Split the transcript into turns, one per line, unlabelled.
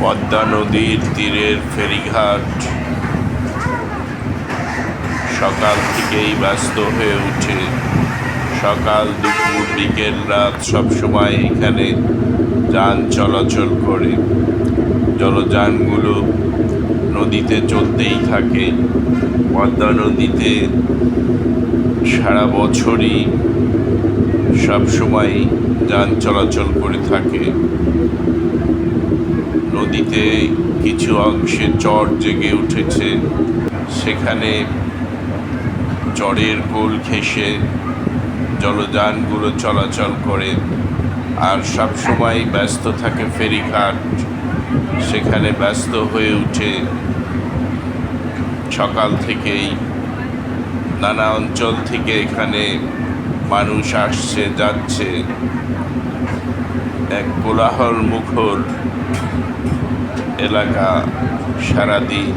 পদ্মা নদীর তীরের ফেরিঘাট। সকাল থেকেই ব্যস্ত হয়ে ওঠে সকাল দুপুর, বিকেল রাত সবসময় এখানে যান চলাচল করে। জলযানগুলো নদীতে চলতেই থাকে। পদ্মা নদীতে সারা বছরই সবসময় যান চলাচল করে থাকে। নদীতে কিছু অংশে চর জেগে উঠেছে। সেখানে চরের কোল ঘেঁষে জলযানগুলো চলাচল করে আর সব সময় ব্যস্ত থাকে ফেরিঘাট। সেখানে ব্যস্ত হয়ে উঠে সকাল থেকেই নানা অঞ্চল থেকে এখানে মানুষ আসছে, যাচ্ছে। এক কোলাহল মুখর এলাকা সারাদিন